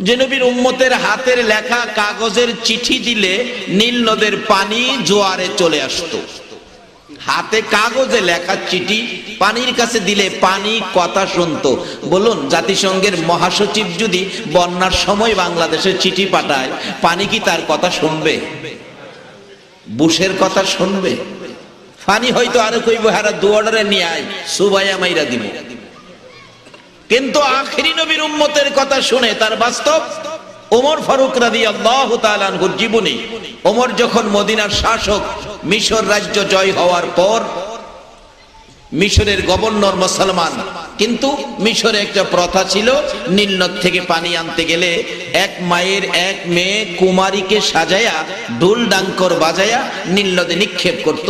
যে উম্মতের হাতের লেখা কাগজের চিঠি দিলে নীল নদের পানি জোয়ারে চলে আসতো। হাতে কাগজে লেখা চিঠি পানির কাছে দিলে পানি কথা শুনতো। বলুন, জাতিসংঘের মহাসচিব যদি বন্যার সময় বাংলাদেশে চিঠি পাঠায়, পানি কি তার কথা শুনবে? বুশের কথা শুনবে? পানি হয়তো আরও কইব হারা দুয়ারে নিয়ে আয়, সুবাইয়া মাইরা দিব। কিন্তু আখিরি নবীর উম্মতের কথা শুনে তার বাস্তব, ওমর ফারুক রাদি আল্লাহ তালানহুর জীবনী, ওমর যখন মদিনার শাসক মিশর রাজ্য জয় হওয়ার পর, মিশরের গভর্নর মুসলমান, কিন্তু মিশরে একটা প্রথা ছিল নীলনদ থেকে পানি আনতে গেলে এক মায়ের এক মেয়ে কুমারীকে সাজায়া ঢুল ডাঙ্কর বাজায়া নীলনদে নিক্ষেপ করত।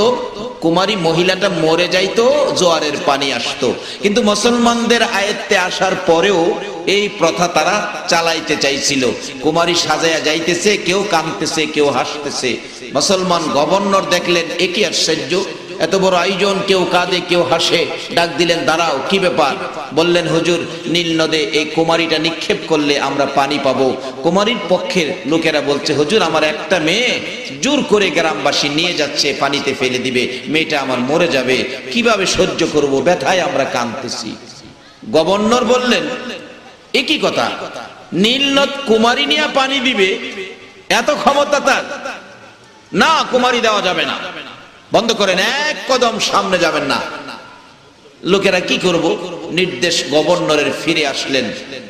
কুমারী মহিলাটা মরে যাইতো, জোয়ারের পানি আসতো। কিন্তু মুসলমানদের আয়ত্তে আসার পরেও এই প্রথা তারা চালাইতে চাইছিল। কুমারী সাজায়া যাইতেছে, কেউ কাঁদতেছে, কেউ হাসতেছে। মুসলমান গভর্নর দেখলেন একই আশ্চর্য! এত বড় আয়োজন, কেউ কাঁদে, কেউ হাসে। ডাক দিলেন, দাঁড়াও, কি ব্যাপার? বললেন, হুজুর, নীল নদে এই কুমারীটা নিক্ষেপ করলে আমরা পানি পাবো। কুমারীর পক্ষের লোকেরা বলছে, হুজুর, আমার একটা মেয়ে জোর করে গ্রামবাসী নিয়ে যাচ্ছে, পানিতে ফেলে দিবে, মেয়েটা আমার মরে যাবে। কীভাবে সহ্য করব? ব্যথায় আমরা কাঁদতেছি। গভর্নর বললেন, একই কথা নীলনদ কুমারী নিয়ে পানি দিবে, এত ক্ষমতা তার। না, কুমারী দেওয়া যাবে না। বন্ধ করেন, এক কদম সামনে যাবেন না। লোকেরা কি করব? নির্দেশ গভর্নরের ফিরে আসলেন।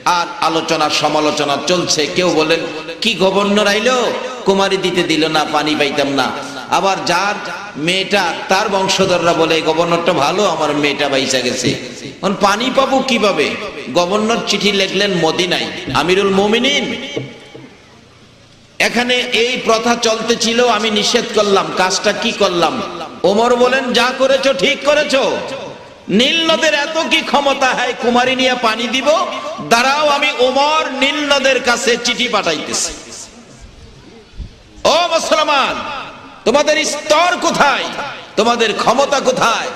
আর আলোচনা, সমালোচনা চলছে। কেউ বলেন কি গভর্নর আইলো? কুমারী দিতে দিল না, পানি পাইতাম না। আবার যার মেয়েটা, তার বংশধররা বলে গভর্নরটা ভালো, আমার মেয়েটা বাইসা গেছে। পানি পাবো কীভাবে? গভর্নর চিঠি লিখলেন মদিনাই আমিরুল মোমিনিন এখানে এই প্রথা চলতে ছিল আমি নিষেধ করলাম। কাজটা কি করলাম? ওমর বলেন, যা করেছ ঠিক করেছ। নীল নদের এত কি ক্ষমতা? হয়, কুমারী নিয়ে পানি দিব। দাঁড়াও, আমি ওমর নীল নদের কাছে চিঠি পাঠাইতেছি। ও মুসলমান, তোমাদের স্তর কোথায়? তোমাদের ক্ষমতা কোথায়?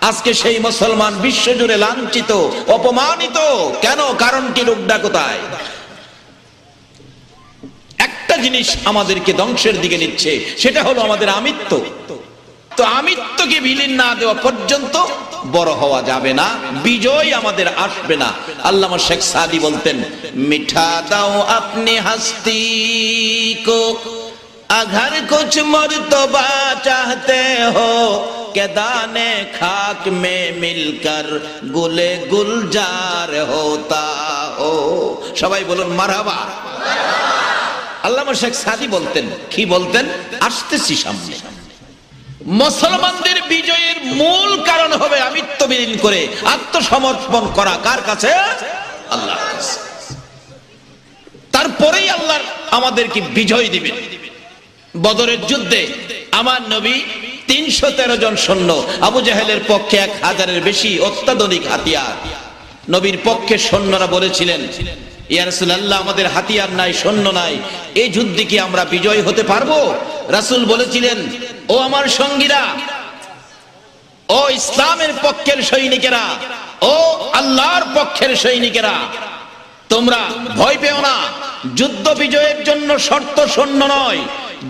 আজকে সেই মুসলমান বিশ্বজুড়ে লাঞ্ছিত, অপমানিত। কেন? কারণ কি? রোগটা কোথায়? একটা জিনিস আমাদেরকে ধ্বংসের দিকে নিচ্ছে, সেটা হলো আমাদের আমিত্ব। তো আমিত্বকে বিলীন না দেওয়া পর্যন্ত বড় হওয়া যাবে না, বিজয় আমাদের আসবে না। আল্লামা শেখ সাদি বলতেন, মিঠা দাও আপনি হাস্তি কো, আঘার কুছ মর্তবা চাহতে হো, কেদানে খাক মে মিলকার গুলে গুলজার হোতা হো। সবাই বলুন, মারহাবা। আল্লামা শেখ সাদি বলতেন, কি বলতেন? আসতেছি সামনে। মুসলমানদের বিজয়ের মূল কারণ হবে আমিত্ববিলীন করে আত্মসমর্পণ করা। কার কাছে? আল্লাহ তারপরেই আল্লাহ আমাদেরকে বিজয় দিবেন। বদরের যুদ্ধে আমার নবী তিনশো তেরো জন সৈন্য, আবু জাহেলের পক্ষে এক হাজারের বেশি অত্যাধুনিক হাতিয়ার। নবীর পক্ষে সৈন্যরা বলেছিলেন আমাদের হাতিয়ার নাই, সৈন্য নাই। এই যুদ্ধে কি আমরা বিজয় হতে পারব? রাসুল বলেছিলেন, ও আমার সঙ্গীরা, ও ইসলামের পক্ষের সৈনিকেরা, ও আল্লাহর পক্ষের সৈনিকেরা, তোমরা ভয় পেও না। যুদ্ধ বিজয়ের জন্য শর্ত সৈন্য নয়।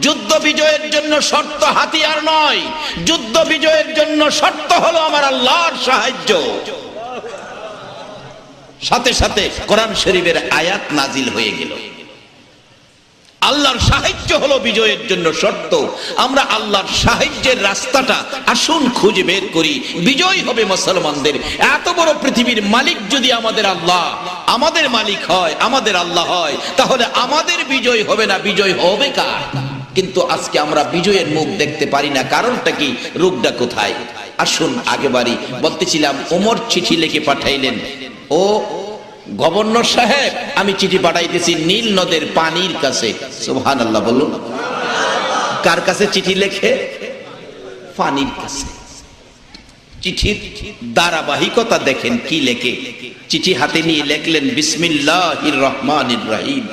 যুদ্ধ বিজয়ের জন্য শর্ত হাতিয়ার নয়। যুদ্ধ বিজয়ের জন্য শর্ত হলো আমার আল্লাহর সাহায্য। সাথে সাথে কোরআন শরীফের আয়াত নাজিল হয়ে গেল। আল্লাহর সাহায্য হলো বিজয়ের জন্য শর্ত। আমরা আল্লাহর সাহায্যের রাস্তাটা আসুন খুঁজে বের করি। বিজয় হবে মুসলমানদের। এত বড় পৃথিবীর মালিক যদি আমাদের আল্লাহ, আমাদের মালিক হয়, আমাদের আল্লাহ হয়, তাহলে আমাদের বিজয় হবে না, বিজয় হবে কার? কিন্তু আজকে আমরা বিজয়ের মুখ দেখতে পারি না। কারণটা কি? রোগটা কোথায়? আসুন আগে বাড়ি। বলতেছিলাম ওমর চিঠি লিখে পাঠাইলেন। ও গভর্নর সাহেব, আমি চিঠি পাঠাইতেছি নীল নদের পানির কাছে। সোহান আল্লাহ বলুন। কার কাছে চিঠি লেখে? পানির কাছে। চিঠির ধারাবাহিকতা দেখেন কি লেখে। চিঠি হাতে নিয়ে লেখলেন বিসমিল্লাহ রহমান রাহিম।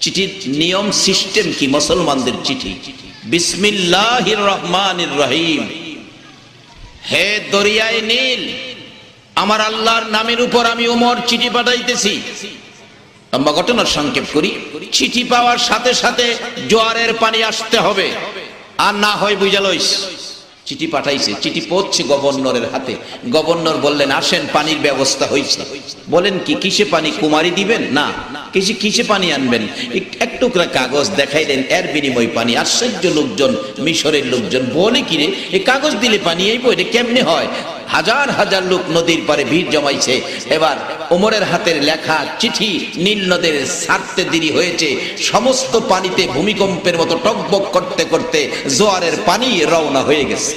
চিঠির নিয়ম, সিস্টেম কি মুসলমানদের চিঠি? বিসমিল্লাহ রহমান রহিম। হে দরিয়ায় নীল, আমার আল্লাহর নামের উপর আমি ওমর চিঠি পাঠাইতেছি। লম্বা ঘটনার সংক্ষেপ করি। চিঠি পাওয়ার সাথে সাথে জোয়ারের পানি আসতে হবে। আর না হয় বুঝা লইস। চিঠি পাঠাইছে, চিঠি পড়ছে গভর্নরের হাতে। গভর্নর বললেন, আসেন, পানির ব্যবস্থা হয়েছে বলেন কি, কিসে পানি, কুমারি দিবেন? না। কিসে কিসে পানি আনবেন? এক- এক টুকরা কাগজ দেখাইলেন, এর বিনিময় পানি। আশ্চর্য লোকজন, মিশরের লোকজন, বলে কিরে এই কাগজ দিলে পানি এই বই কেমনে হয়? হাজার হাজার লোক নদীর পারে ভিড় জমাইছে। এবার ওমরের হাতের লেখা চিঠি নীল নদের ছাড়তে দেরি হয়েছে। সমস্ত পানিতে ভূমিকম্পের মতো টকবক করতে করতে জোয়ারের পানি রওনা হয়ে গেছে।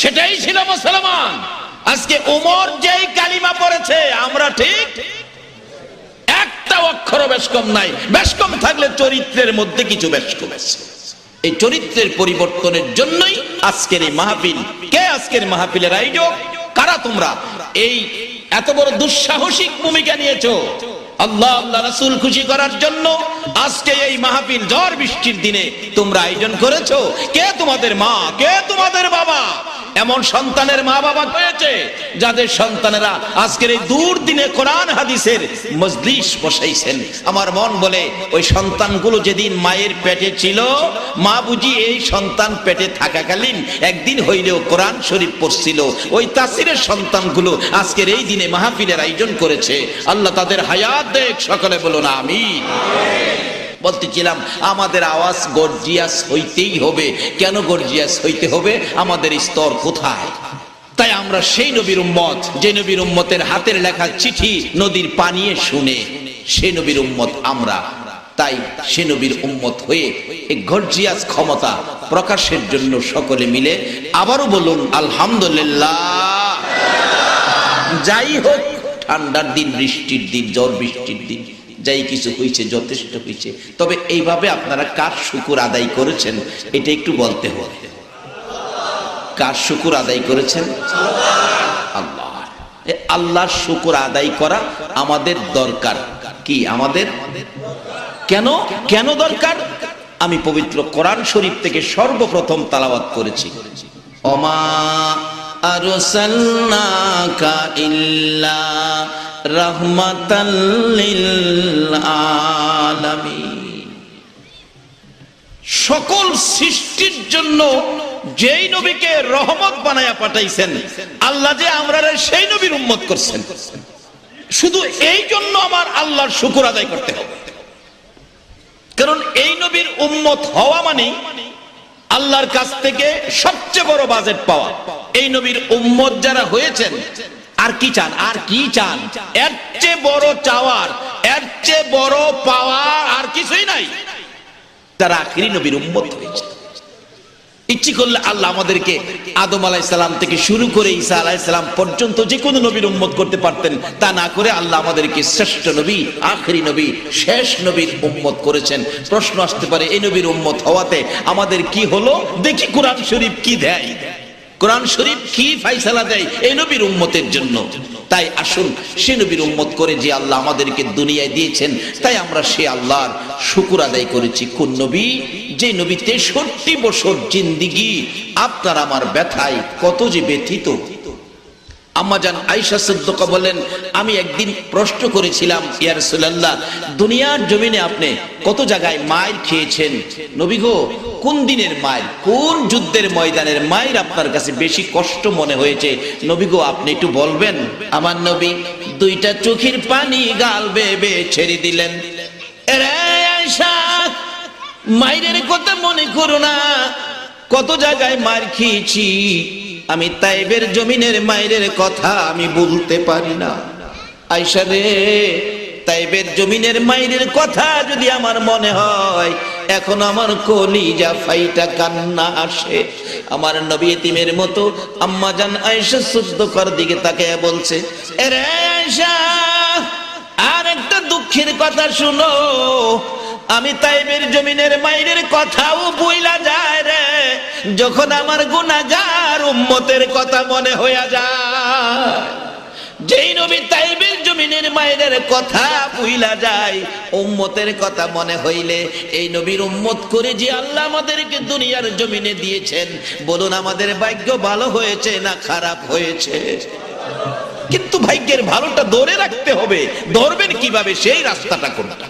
সেটাই ছিল মুসলমান। আজকে ওমর যেই কালিমা পড়েছে, আমরা ঠিক একটা অক্ষর বেশ কম নাই। বেশ কম থাকলে চরিত্রের মধ্যে কিছু বেশ কম আছে। এই চরিত্রের পরিবর্তনের জন্যই আজকের এই মাহফিল। কে আজকের মাহফিলের আয়োজক কারা তোমরা? এই এত বড় দুঃসাহসিক ভূমিকা নিয়েছো। আল্লাহ আল্লাহ রাসুল খুশি করার জন্য আজকে এই মাহফিল ঝড় বৃষ্টির দিনে তোমরা আয়োজন করেছ। কে তোমাদের মা? কে তোমাদের বাবা? এমন সন্তানের মা বাবা হয়েছে যাদের সন্তানেরা আজকের এই দূর দিনে কোরআন হাদিসের মজলিস বসাইছেন। আমার মন বলে, ওই সন্তানগুলো যেদিন মায়ের পেটে ছিল, মা বুঝি এই সন্তান পেটে থাকাকালীন একদিন হইলেও কোরআন শরীফ পড়ছিল। ওই তাসিরের সন্তানগুলো আজকের এই দিনে মাহফিলের আয়োজন করেছে। আল্লাহ তাদের হায়াত দেখ, সকলে বলো না আমি বলতেছিলাম, আমাদের আওয়াজ গর্জিয়াস হইতেই হবে। কেন গর্জিয়াস হইতে হবে? আমাদের স্তর কোথায়? তাই আমরা সেই নবীর উম্মত, যে নবীর উম্মতের হাতের লেখা চিঠি নদীর পানিয়ে শুনে সেই নবীর উম্মত আমরা। তাই সে নবীর উম্মত হয়ে এই গর্জিয়াস ক্ষমতা প্রকাশের জন্য সকলে মিলে আবারও বলুন, আলহামদুলিল্লাহ। যাই হোক, ঠান্ডার দিন, বৃষ্টির দিন, ঝড় বৃষ্টির দিন। যাই কিছু হয়েছে যথেষ্ট হয়েছে তবে এইভাবে আপনারা কার শুকুর আদায় করেছেন, এটা একটু বলতে হবে। কার শুকুর আদায় করেছেন? আল্লাহ। আল্লাহর শুকুর আদায় করা আমাদের দরকার। কি আমাদের? কেন? কেন দরকার? আমি পবিত্র কোরআন শরীফ থেকে সর্বপ্রথম তালাবাত করেছি। অমা ইল্লা লিল আলামিন সকল সৃষ্টির জন্য যেই নবীকে রহমত বানায়া পাঠাইছেন, আল্লাহ যে আমরা সেই নবীর উম্মত করছেন। শুধু এই জন্য আমার আল্লাহর শুকুর আদায় করতে হবে। কারণ এই নবীর উম্মত হওয়া মানে আল্লাহর কাছ থেকে সবচেয়ে বড় বাজেট পাওয়া। এই নবীর উম্মত যারা হয়েছেন, আর কি চান? আর কি চান? এর চেয়ে বড় চাওয়ার, এর চেয়ে বড় পাওয়ার আর কিছুই নাই। তারা আখিরি নবীর উম্মত হয়েছে। ইচ্ছে করলে আল্লাহ আমাদেরকে আদম আলাইসালাম থেকে শুরু করে ঈসা আলাইসালাম পর্যন্ত যে কোনো নবীর উম্মত করতে পারতেন, তা না করে আল্লাহ আমাদেরকে শ্রেষ্ঠ নবী, আখরি নবী, শেষ নবীর উম্মত করেছেন। প্রশ্ন আসতে পারে, এই নবীর উম্মত হওয়াতে আমাদের কি হলো? দেখি কোরআন শরীফ কি দেয়। কোরআন শরীফ কি ফাইসালা দেয় এই নবীর উম্মতের জন্য। তাই আসুন, সে নবীর উম্মত করে যে আল্লাহ আমাদেরকে দুনিয়ায় দিয়েছেন, তাই আমরা সে আল্লাহর শুকুর আদায় করেছি। কোন নবী? যে নবী তেষট্টি বছর জিন্দিগি, আপনার আমার ব্যথায় কত যে ব্যথিত। আমি একদিন প্রশ্ন করেছিলাম দুনিয়ার জমিনে আপনি কত জায়গায় মায়ের খেয়েছেন? নবী গো, কোন দিনের মায়ের, কোন যুদ্ধের ময়দানের মায়ের আপনার কাছে বেশি কষ্ট মনে হয়েছে? নবী গো, আপনি একটু বলবেন। আমার নবী দুইটা চোখের পানি গাল বেবে ছেড়ে দিলেন। আয়েশা! মায়ের কথা মনে করো না। কত জায়গায় মার খেয়েছি। আমি তাইবের জমিনের মায়ের কথা আমি বলতে পারি না। আইসা রে, তাইবের জমিনের মায়ের কথা যদি আমার মনে হয়, এখন আমার কলিজা ফাইটা কান্না আসে। আমার নবী তিমের মতো আম্মা জান শুদ্ধ কর দিকে তাকে বলছে আর একটা দুঃখের কথা শুনো। আমি তাইবের জমিনের মাইরের কথাও বইলা যায় রে। যখন আমার গুনাগার উম্মতের কথা মনে হইয়া যায়, যেই নবী তাইবের জমিনের মায়ের কথা বুইলা যায়, উম্মতের কথা মনে হইলে এই নবীর উম্মত করে যে আল্লাহ আমাদেরকে দুনিয়ার জমিনে দিয়েছেন, বলুন আমাদের ভাগ্য ভালো হয়েছে না খারাপ হয়েছে? কিন্তু ভাগ্যের ভালোটা ধরে রাখতে হবে, ধরবেন কীভাবে সেই রাস্তাটা কোনটা?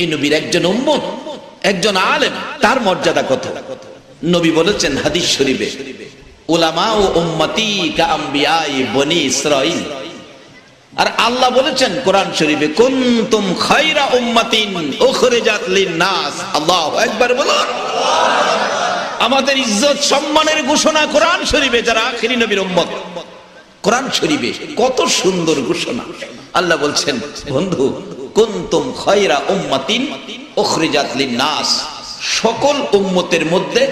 এই নবীর একজন উম্মত, একজন আলেম, তার মর্যাদা কত? নবী বলেছেন হাদিস শরীফে, উলামা ও উম্মতি কা আম্বিয়াই বনি ইসরাইল আর আল্লাহ বলেছেন কোরআন শরীফে, কুনতুম খায়রা উম্মাতিন উখরিজাত লিন-নাস। আল্লাহু আকবার বলুন। আমাদের ইজ্জত সম্মানের ঘোষণা কোরআন শরীফে, যারা আখিরি নবীর উম্মত। কোরআন শরীফে কত সুন্দর ঘোষণা। আল্লাহ বলছেন, বন্ধু কুনতুম খায়রা উম্মাতিন উখরিজাত লিন-নাস। সকল উম্মতের মধ্যে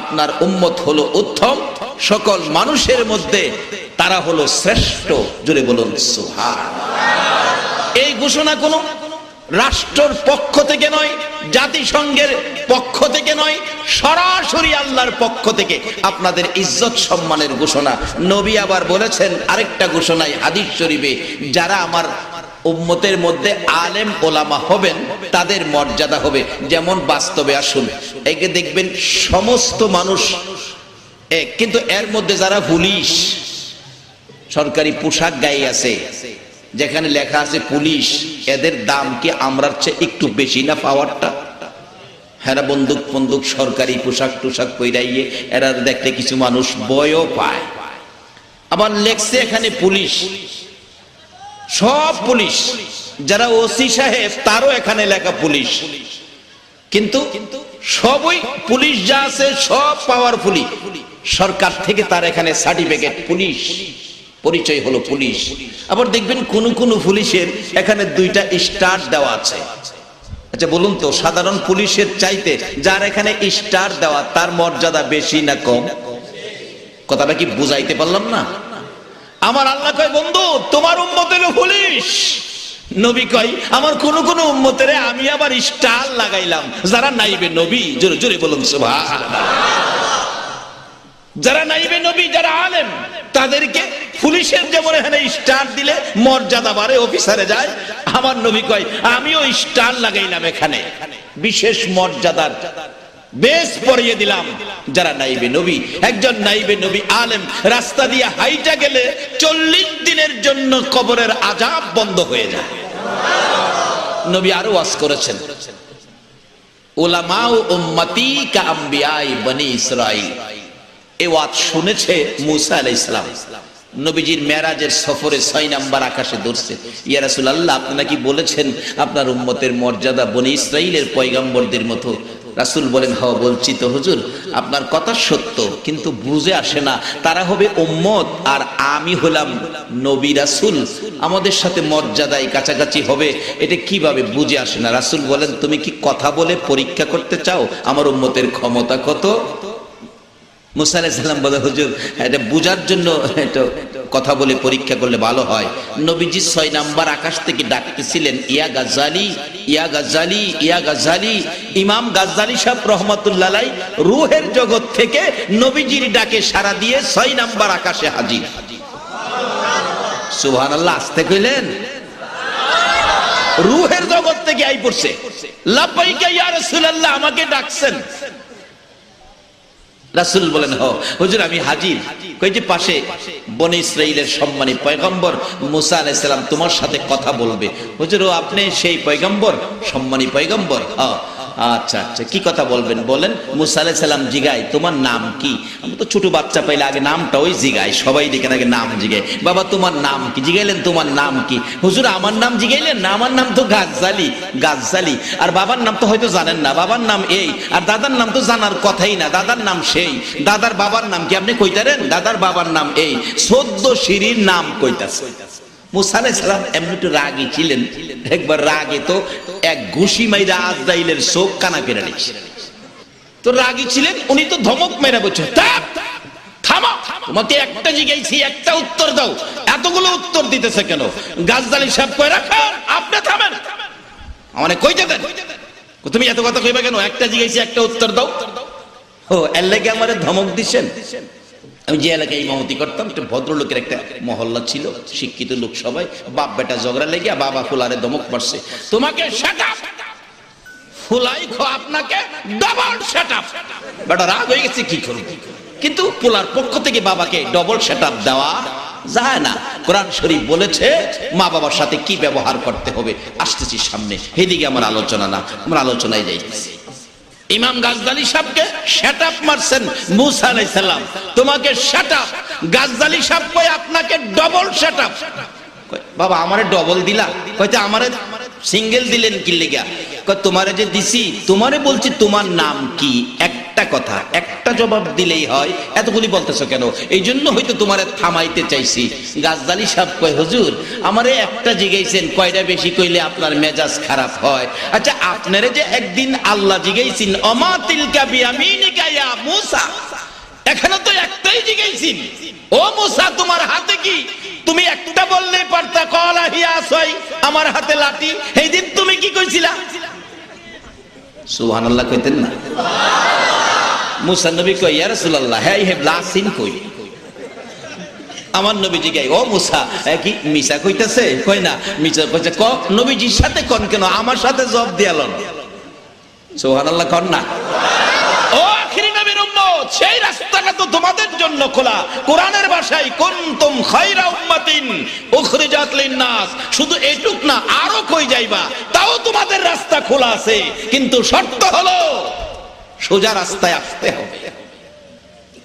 আপনার উম্মত হলো উত্তম, সকল মানুষের মধ্যে তারা হলো শ্রেষ্ঠ। জুড়ে বলুন এই ঘোষণা কোনো রাষ্ট্রের পক্ষ থেকে নয়, জাতিসংঘের পক্ষ থেকে নয়, সরাসরি আল্লাহর পক্ষ থেকে আপনাদের ইজ্জত সম্মানের ঘোষণা। নবী আবার বলেছেন আরেকটা ঘোষণায় হাদিস শরীফে, যারা আমার উম্মতের মধ্যে আলেম ওলামা হবেন, তাদের মর্যাদা হবে। যেমন বাস্তবে আসুন। একে দেখবেন সমস্ত মানুষ কিন্তু এর মধ্যে যারা পুলিশ, সরকারি পোশাক গায়ে আছে, যেখানে লেখা আছে পুলিশ, এদের দাম কি আমরার চেয়ে একটু বেশি না পাওয়ারটা? হ্যাঁ বন্দুক বন্দুক সরকারি পোশাক টোশাক পইরাইয়ে, এরা দেখতে কিছু মানুষ বয়ও পায়। আবার লেখছে এখানে পুলিশ। সব পুলিশ। যারা ওসি সাহেব, তারও এখানে লেখা পুলিশ। কিন্তু সবই পুলিশ যা আছে, সব পাওয়ারফুলি সরকার থেকে তার এখানে সার্টিফিকেট পুলিশ। পরিচয় হলো পুলিশ। আবার দেখবেন কোন কোন পুলিশের এখানে দুইটা স্টার দেওয়া আছে। আচ্ছা বলুন তো, সাধারণ পুলিশের চাইতে যার এখানে স্টার দেওয়া, তার মর্যাদা বেশি না কম? কথাটা কি বুঝাইতে পারলাম না? আমার আল্লাহ কয়, বন্ধু, তোমার উম্মতের পুলিশ। নবী কয়, আমার কোন কোন উম্মতের আমি আবার স্টার লাগাইলাম। যারা নাইবে নবী, জোরে জোরে বলুন যারা নাইবে নবী, যারা আলেম, তাদেরকে পুলিশের যেমন এখানে স্টার দিলে মর্যাদা বাড়ে, অফিসারে যায়। আমার নবী কয়, আমিও স্টার লাগাইলাম এখানে। বিশেষ মর্যাদার বেশ পরিয়ে দিলাম। যারা নাইবে নবী, একজন নাইবে নবী আলেম, রাস্তা দিয়ে হাইটা গেলে চল্লিশ দিনের জন্য কবরের আজাব বন্ধ হয়ে যায়। নবী আরও ওয়াজ করেছেন। ওলামাউ উম্মতি বনি ইসরাইল এ ওয়াজ শুনেছে মুসা আলাই ইসলাম নবীজির মেরাজের সফরে ছয় নাম্বার আকাশে ধরছে। ইয়া রাসূলুল্লাহ, আপনি নাকি বলেছেন আপনার উম্মতের মর্যাদা বনি ইসরাইলের পয়গাম্বরদের মতো রাসূল বলেন হওয়া বলছি তো হুজুর, আপনার কথা সত্য, কিন্তু বুঝে আসে না। তারা হবে উম্মত, আর আমি হলাম নবী রাসূল। আমাদের সাথে মর্যাদায় কাছাকাছি হবে। এটা কীভাবে বুঝে আসে না? রাসূল বলেন, তুমি কি কথা বলে পরীক্ষা করতে চাও? আমার উম্মতের ক্ষমতা কত? মুসা বলে, হুজুর, এটা বুঝার জন্য, এটা কথা বলে পরীক্ষা করলে ভালো হয়। নবীজি ছয় নাম্বার আকাশ থেকে ডাকতেছিলেন, ইয়া গাজ্জালি ইয়া গাজ্জালি ইয়া গাজ্জালি। ইমাম গাজ্জালি সাহেব রহমতুল্লাহ রুহের জগৎ থেকে নবীজির ডাকে সারা দিয়ে ছয় নাম্বার আকাশে হাজির। সুবহানাল্লাহ, আসতে কইলেন? রুহের জগৎ থেকে আই পড়ছে। রাসূলুল্লাহ, আমাকে ডাকছেন। রাসুল বলেন, হ, হুজুর, আমি হাজির। কই যে পাশে? বনে ইসরাইলের সম্মানী পয়গম্বর মুসা আলাইসালাম তোমার সাথে কথা বলবে। হুজুর, ও আপনি সেই পয়গম্বর, সম্মানী পয়গম্বর হ্যাঁ আচ্ছা আচ্ছা কি কথা বলবেন? বলেন, মুসা আলাইসাল্লাম জিগাই তোমার নাম কি? আমি তো ছোট বাচ্চা পাইলে আগে নামটা ওই জিগাই সবাই দেখে আগে নাম জিগাই বাবা, তোমার নাম কি? জিগাইলেন, তোমার নাম কি? হুজুর, আমার নাম জিগাইলেন না? আমার নাম তো গাজ্জালি গাজ্জালি। আর বাবার নাম তো হয়তো জানেন না, বাবার নাম এই, আর দাদার নাম তো জানার কথাই না, দাদার নাম সেই। দাদার বাবার নাম কি আপনি কইতারেন? দাদার বাবার নাম এই, সদ্য সিঁড়ির নাম কইতাছে। মুসা আলাইসালাম এমনি একটু ছিলেন। একবার রাগে তো এক ঘুষি মাইরা আজরাইলের চোখ কানা তো রাগী ছিলেন উনি তো ধমক মেরে বলছেন "থাম, থামো তোমাকে একটা একটা উত্তর দাও। এতগুলো উত্তর দিতেছে কেন? গাজদালি সাহেব কই রাখেন আপনি থামেন। মানে কইতে দেন তুমি এত কথা কইবা কেন? একটা জিজ্ঞাসি একটা উত্তর দাও। ও এর লাগে আমারে ধমক দিছেন। আমি যে এলাকায় ইমামতি করতাম, একটা ভদ্রলোকের একটা মহল্লা ছিল, শিক্ষিত লোক সবাই, বাপ বেটা ঝগড়া লেগে বাবা ফুলারে দমক মারছে। তোমাকে ফুলাই খো আপনাকে ডবল সেটাপ বেটা, রাগ হয়ে গেছে, কি করব? কিন্তু পোলার পক্ষ থেকে বাবাকে ডবল সেটাপ দেওয়া যায় না। কোরআন শরীফ বলেছে, মা বাবার সাথে কি ব্যবহার করতে হবে? আসতেছি সামনে। এদিকে আমার আলোচনা না, আমার আলোচনায় যাইতেছি। ইমাম গাজদালি সাহেবকে শ্যাট আপ মারছেন মুসা আলাইহিস সালাম। তোমাকে শ্যাট আপ গাজদালি সাহেব কই আপনাকে ডবল শ্যাট আপ বাবা, আমারে ডবল দিলা। কইতে আমারে? সিঙ্গেল দিলেন কি লেগা? তোমারে যে দিছি, তোমারে বলছি তোমার নাম কি? একটা কথা, একটা জবাব দিলেই হয়। এতগুলি বলতেছো কেন? এই জন্য হয়তো তোমারে থামাইতে চাইছি। গাজদালি সাহেব কয়, হুজুর, আমারে একটা জিগাইছেন, কয়টা বেশি কইলে আপনার মেজাজ খারাপ হয়? আচ্ছা আপনারে যে একদিন আল্লাহ জিগাইছেন, অমা তিলকা বিয়ামিনিকা ইয়া মুসা। এখানে তো একটাই জিগাইছেন ও মুসা, তোমার হাতে কি? তুমি একটা বললে পারতা, কলা হিয়া সই, আমার হাতে লাঠি। এই দিন তুমি কি কইছিলা? সুবহানাল্লাহ কইতেন না। মুসা নবী কই, ইয়া রাসূলুল্লাহ হ্যাঁ হে লাসিন কই? আমার নবীজি গাই ও মুসা কি মিসা কইতাছে? কই না মিসা কইছে, ক, নবীজির সাথে কোন কেন? আমার সাথে জব দিয়ালন সুবহানাল্লাহ কর না। উম্মত সেই রাস্তাটা তো তোমাদের জন্য খোলা। কোরআনের ভাষায়, কুনতুম খায়রা উম্মাতিন উখরিজাত লিন-নাস। শুধু এইটুক না, আরও কই যাইবা। তাও তোমাদের রাস্তা খোলা আছে। কিন্তু শর্ত হলো, সোজা রাস্তায় আসতে হবে।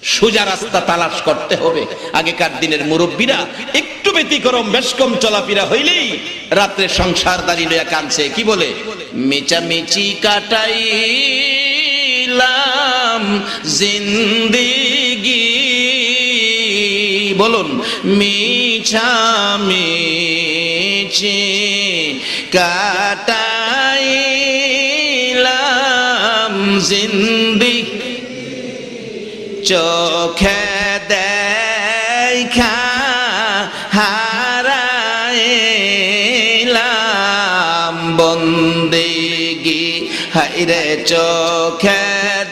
সোজা রাস্তা তালাশ করতে হবে। আগেকার দিনের মুরব্বীরা একটু ব্যতিক্রম বেশ কম চলাফেরা হইলেই রাত্রে সংসার দাঁড়িয়ে কাঁদছে। কি বলে? মিচামিচি কাটাইলাম জিন্দিগি। বলুন মিছামিচি কাটাইলাম জিন্দি চোখে দেখা হারাইলাম বন্দিগি হাইরে চোখে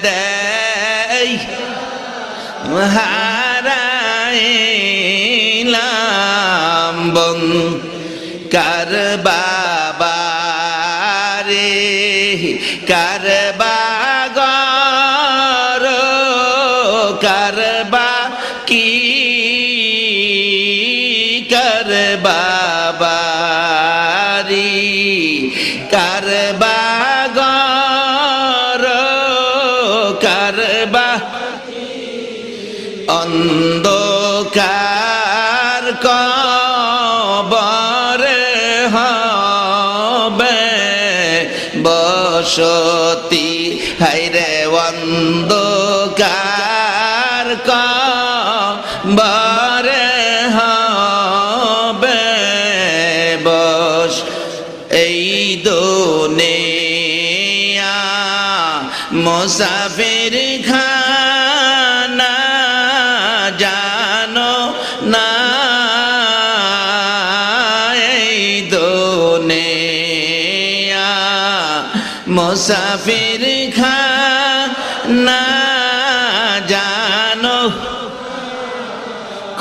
দেই বন কার বাবারে কার অন্ধকার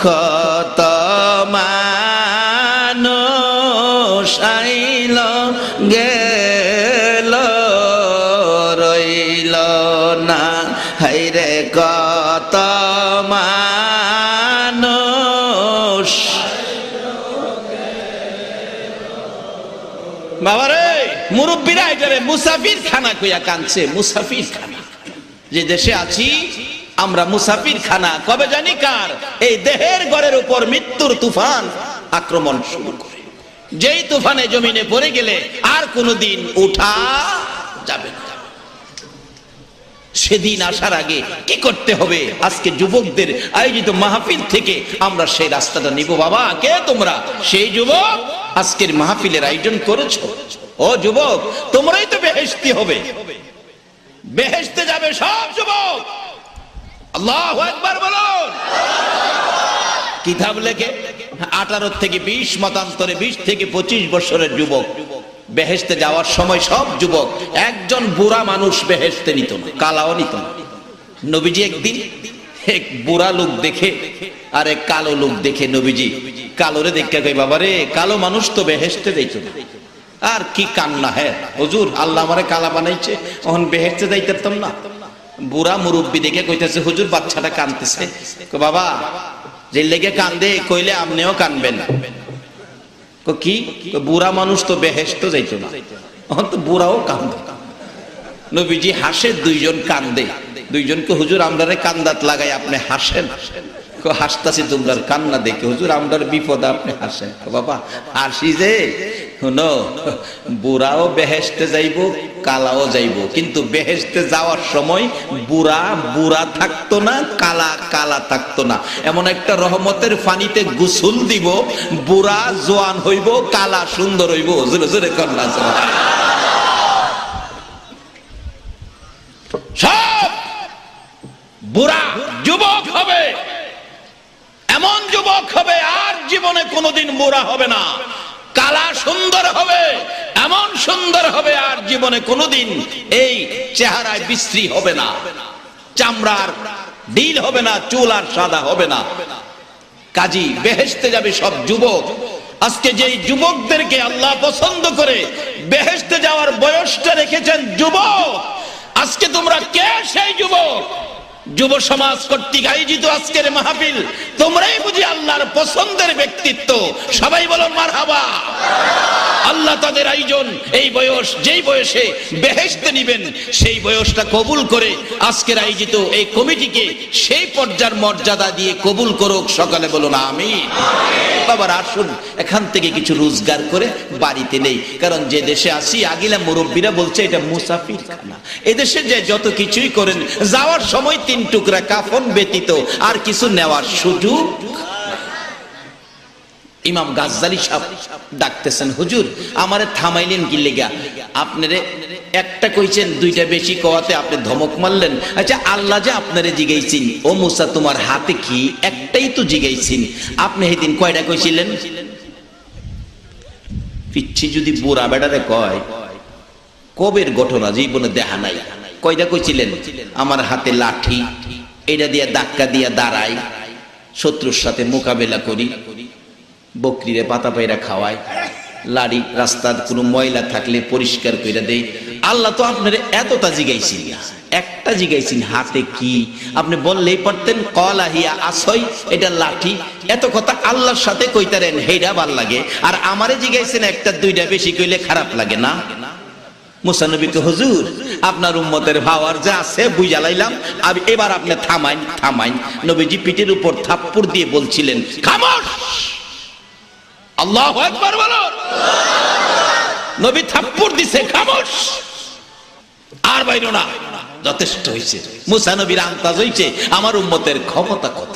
কত মানুষ গেল, রইল না। হাইরে কত মানুষ বাবারে, মুরব্বীরা এটারে মুসাফির খানা কইয়া কানছে মুসাফির খানা যে দেশে আছি আমরা মুসাফির খানা কবে জানি কার? এই দেহের গড়ের উপর মৃত্যুর তুফান আক্রমণ শুরু করে। যেই তুফানে জমিনে পড়ে গেলে আর কোনোদিন উঠা যাবে না। সেদিন আসার আগে কি করতে হবে? আজকে যুবকদের আয়োজিত মাহফিল থেকে আমরা সেই রাস্তাটা নিব। বাবা, কে তোমরা? সেই যুবক? আজকের মাহফিলের আয়োজন করেছ? ও যুবক, তোমরাই তো বেহেশতি হবে। বেহেস্তে যাবে সব যুবক। আল্লাহ একবার বলুন। কিতাব লেখে আঠারো থেকে বিশ, মতান্তরে বিশ থেকে পঁচিশ বছরের যুবক। বেহেস্তে যাওয়ার সময় সব যুবক, একজন বুড়া মানুষ বেহেস্তে নিত কালাও নিত না। নবীজি একদিন এক বুড়া লোক দেখে আর এক কালো লোক দেখে নবীজি, কালোরে দেখে কই বাবা রে, কালো মানুষ তো বেহেস্তে যাইত না। আর কি কান্না হ্যাঁ হুজুর, আল্লাহ আমারে কালা বানাইছে তখন বেহেস্তে যাইতাম না। বুড়া মুরব্বী দেখে কইতেছে, হুজুর, বাচ্চাটা কানতেছে বাবা যে লেগে কান্দে কইলে আপনিও কানবেন কি বুড়া মানুষ তো বেহেস্ত যাইত না। বুড়াও কান্দে নবীজি হাসে, দুইজন কান্দে দুইজনকে হুজুর, আমরারে কান্দাত লাগাই, আপনি হাসেন? হাসতাছি তোমরার কান্না দেখে। হুজুর, আমরার বিপদ আপনি হাসেন। বাবা, হাসি যে? শুনো, বুড়াও বেহেস্তে যাইব, কালাও যাইব। কিন্তু বেহেস্তে যাওয়ার সময় বুড়া বুড়া থাকতো না, কালা কালা থাকতো না। এমন একটা রহমতের ফানিতে গুসুল দিব, বুড়া জোয়ান হইব, কালা সুন্দর হইব। জোরে জোরে কন্যা সব বুড়া যুবক হবে। এমন যুবক হবে, আর জীবনে কোনোদিন বুড়া হবে না। কালা সুন্দর হবে, এমন সুন্দর হবে আর জীবনে কোনোদিন এই চেহারায় বিশ্রী হবে না। চামড়ার ডিল হবে না, চুল আর সাদা হবে না। কাজী বেহেশতে যাবে সব যুবক। আজকে যেই যুবকদেরকে আল্লাহ পছন্দ করে, বেহেশতে যাওয়ার বয়সটা রেখেছেন যুবক। আজকে তোমরা কে সেই যুবক? যুব সমাজ কর্তৃক আয়োজিত আজকের মাহফিল, তোমরাই বুঝি আল্লাহর পছন্দের ব্যক্তিত্ব। সবাই বলো মার হাবা আল্লাহ তাদের আয়োজন। এই বয়স, যেই বয়সে বেহেশতে নিবেন, সেই বয়সটা কবুল করে আজকের আয়োজিত এই কমিটিকে সেই পর্যার মর্যাদা দিয়ে কবুল করুক, সকালে বলো না আমি বাবার, আসুন, এখান থেকে কিছু রোজগার করে বাড়িতে নেই। কারণ যে দেশে আসি আগিলা মুরব্বীরা বলছে, এটা মুসাফির খানা এদেশে যে যত কিছুই করেন, যাওয়ার সময় তিন টুকরা কাফন ব্যতীত আর কিছু নেওয়ার সুযোগ ইমাম গাজ্জালি সাহেব ডাকতেছেন, হুজুর, আমারে থামাইলেন কি লেগা? আপনারে একটা কইছেন, দুইটা বেশি কওয়াতে আপনি ধমক মারলেন। আচ্ছা আল্লাহ যে আপনারে জিগাইছেন, ও মুসা তোমার হাতে কি? একটাই তো জিগাইছেন। আপনি সেদিন কয়টা কইছিলেন? পিচ্ছি যদি বুড়া বেড়ারে কয়, কবের ঘটনা? জীবনে দেখা নাই। কয়টা কইছিলেন? আমার হাতে লাঠি এটা দিয়ে ধাক্কা দিয়া দাঁড়াই, শত্রুর সাথে মোকাবেলা করি। বকরিরে পাতা পায়রা খাওয়ায়। লাড়ি, রাস্তার কোনো ময়লা থাকলে পরিষ্কার করে দেয়। আল্লাহ তো আপনার এতটা জিগাইছেন না একটা জিগাইছেন হাতে কি? আপনি বললেই পারতেন কলাহিয়া আসই, এটা লাঠি। এত কথা আল্লাহর সাথে কইতারেন হেইটা ভালো লাগে। আর আমারে জিগাইছেন একটা, দুইটা বেশি কইলে খারাপ লাগে না। মুসানবীকে হুজুর, আপনার উম্মতের ভাওয়ার যা আছে বুঝালাইলাম আর এবার আপনি থামাইন থামাইন। নবীজি পিঠের উপর থাপ্পড় দিয়ে বলছিলেন, খামোশ! আল্লাহ নবী থাপ্পড় দিছে, খামোশ। আর বাইরো না, যথেষ্ট হয়েছে মুসা নবীর আন্তাজ হয়েছে আমার উম্মতের ক্ষমতা কত?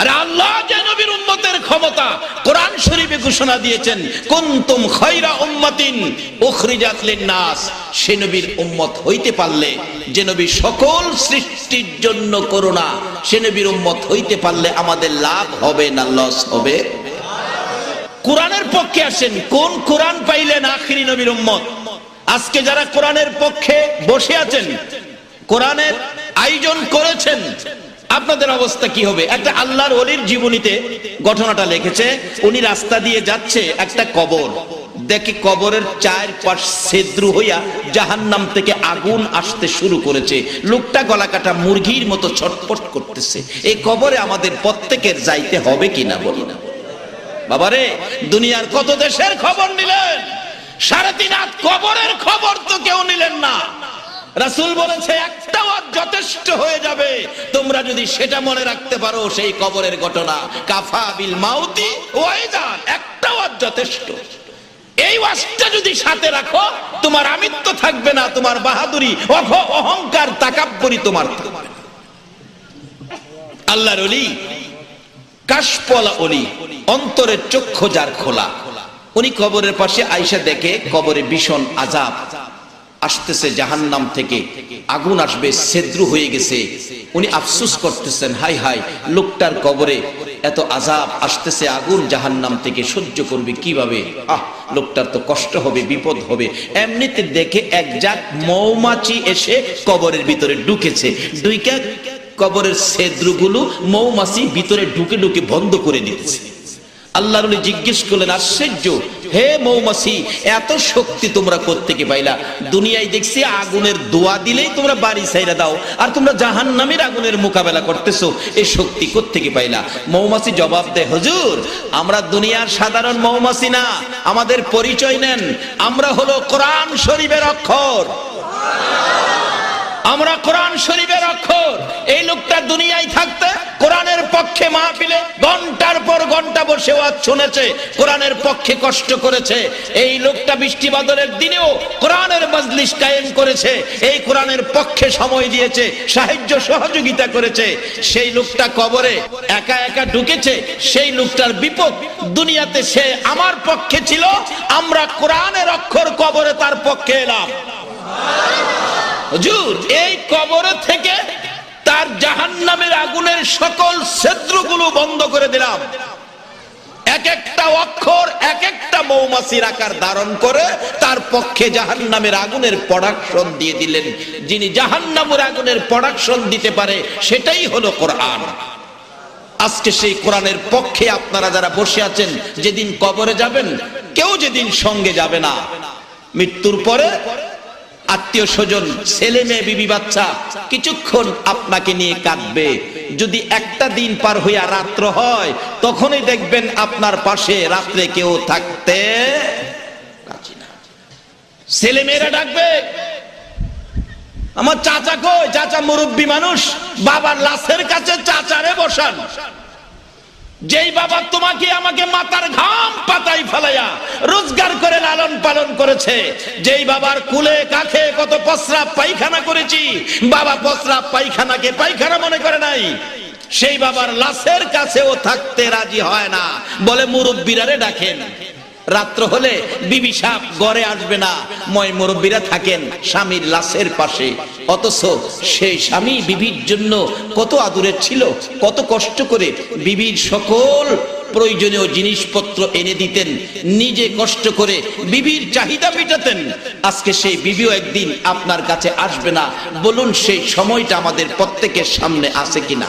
আরে আল্লাহ যে নবীর উম্মতের ক্ষমতা, কোরআন শরীফে ঘোষণা দিয়েছেন, কুনতুম খায়রা উম্মাতিন উখরিজাত লিন-নাস। সে নবীর উম্মত হইতে পারলে, যে নবী সকল সৃষ্টির জন্য করুণা, সে নবীর উম্মত হইতে পারলে আমাদের লাভ হবে না, লস হবে? কোরআনের পক্ষে আসেন, কোন কোরআন পাইলেন আখিরি নবীর উম্মত? আজকে যারা কোরআনের পক্ষে বসে আছেন, কোরআনের আয়োজন করেছেন, আপনাদের অবস্থা কি হবে? একটা আল্লাহর অলির জীবনীতে ঘটনাটা লিখেছে, উনি রাস্তা দিয়ে যাচ্ছে একটা কবর। দেখি কবরের চার পাশ ছেদ্রু হইয়া জাহান্নাম থেকে আগুন আসতে শুরু করেছে। লোকটা গলা কাটা মুরগির মতো ছটপট করতেছে। এই কবরে আমাদের প্রত্যেকের যাইতে হবে কিনা বলি না বাবারে, দুনিয়ার কত দেশের খবর নিলেন? সাড়ে তিন হাত কবরের খবর তো কেউ নিলেন না। রাসুল বলেছে একটা যথেষ্ট হয়ে যাবে। তোমরা যদি সেটা মনে রাখতে পারো, সেই কবরের ঘটনা। কাফা বিল মাউতি ওয়াইজান একটা যথেষ্ট। এই ওয়াজটা যদি সাথে রাখো, তোমার আমিত্ব থাকবে না, তোমার বাহাদুরি অহ- অহংকার তাকাব্বরি তোমার। আল্লাহর অলি কাশপলা অলি, অন্তরের চক্ষু যার খোলা। উনি কবরের পাশে আইসা দেখে কবরে ভীষণ আজাব আসতেছে জাহান্নাম থেকে, আগুন আসবে, সেদ্রু হয়ে গেছে। উনি আফসুস করতেছেন, হাই হাই, লোকটার কবরে এত আজাব আসতেছে আগুন জাহান্নাম থেকে, সহ্য করবে কীভাবে? আহ, লোকটার তো কষ্ট হবে, বিপদ হবে। এমনিতে দেখে এক জাত মৌমাছি এসে কবরের ভিতরে ঢুকেছে। দুইকা কবরের ছেদ্রগুলো মৌমাছি ভিতরে ঢুকে ঢুকে বন্ধ করে দিতেছে আল্লাহর ওলি জিজ্ঞেস করলেন, আশ্চর্য, হে মৌমাছি, এত শক্তি তোমরা কোত্থেকে পাইলা? দুনিয়ায় দেখছি আগুনের দোয়া দিলেই তোমরা বাড়ি ছাইরা দাও, আর তোমরা জাহান নামের আগুনের মোকাবেলা করতেছো এই শক্তি কোত্থেকে পাইলা? মৌমাছি জবাব দেয়, হজুর, আমরা দুনিয়ার সাধারণ মৌমাছি না, আমাদের পরিচয় নেন, আমরা হলো কোরআন শরীফের অক্ষর। আমরা কোরআন শরীফের অক্ষর। এই লোকটা দুনিয়ায় থাকতে কোরআনের পক্ষে মাহফিলে ঘণ্টার পর ঘণ্টা বসে ওয়াজ শুনেছে, কোরআনের পক্ষে কষ্ট করেছে। এই লোকটা বৃষ্টি বাদলের দিনেও কোরআনের মজলিস কায়েম করেছে, এই কোরআনের পক্ষে সময় দিয়েছে, সাহায্য সহযোগিতা করেছে। সেই লোকটা কবরে একা একা ঢুকেছে, সেই লোকটার বিপদ দুনিয়াতে সে আমার পক্ষে ছিল, আমরা কোরআনের অক্ষর কবরে তার পক্ষে এলাম। হুজুর, এই কবর থেকে তার জাহান্নামের আগুনের সকল ছেদ্রগুলো বন্ধ করে দিলাম। এক একটা অক্ষর, এক একটা মৌমাছির আকার ধারণ করে তার পক্ষে জাহান্নামের আগুনের প্রোডাকশন দিয়ে দিলেন। যিনি জাহান্নামের আগুনের প্রোডাকশন দিতে পারে, সেটাই হলো কোরআন। আজকে সেই কোরআনের পক্ষে আপনারা যারা বসে আছেন, যেদিন কবরে যাবেন, কেউ যেদিন সঙ্গে যাবে না। মৃত্যুর পরে আত্মীয় স্বজন, ছেলে মেয়ে, বিবি, বাচ্চা, কিছুক্ষণ আপনাকে নিয়ে কাঁদবে। যদি একটা দিন পার হইয়া রাত্র হয়, তখনই দেখবেন আপনার পাশে রাত্রে কেউ থাকতে ছেলে মেয়েরা ডাকবে, আমার চাচা কই? চাচা মুরব্বী মানুষ, বাবার লাশের কাছে চাচারে বসান। যেই বাবা তোমাকে আমাকে মাতার ঘাম পাতাই ফেলাইয়া রোজগার করে লালন পালন করেছে, যেই বাবার কুলে কাখে কত পশ্রাব পায়খানা করেছি, বাবা পশ্রাব পায়খানাকে পায়খানা মনে করে নাই। সেই বাবার লাশের কাছেও থাকতে রাজি হয় না, বলে মুরব্বীরারে ডাকেন। রাত্র হলে বিবি সাপ গড়ে আসবে না। ময় মুরব্বীরা থাকেন স্বামীর লাশের পাশে। অথচ সেই স্বামী বিবির জন্য কত আদুরে ছিল, কত কষ্ট করে বিবির সকল প্রয়োজনীয় জিনিসপত্র এনে দিতেন, নিজে কষ্ট করে বিবির চাহিদা মেটাতেন। আজকে সেই বিবিও একদিন আপনার কাছে আসবে না। বলুন সেই সময়টা আমাদের প্রত্যেকের সামনে আছে কিনা।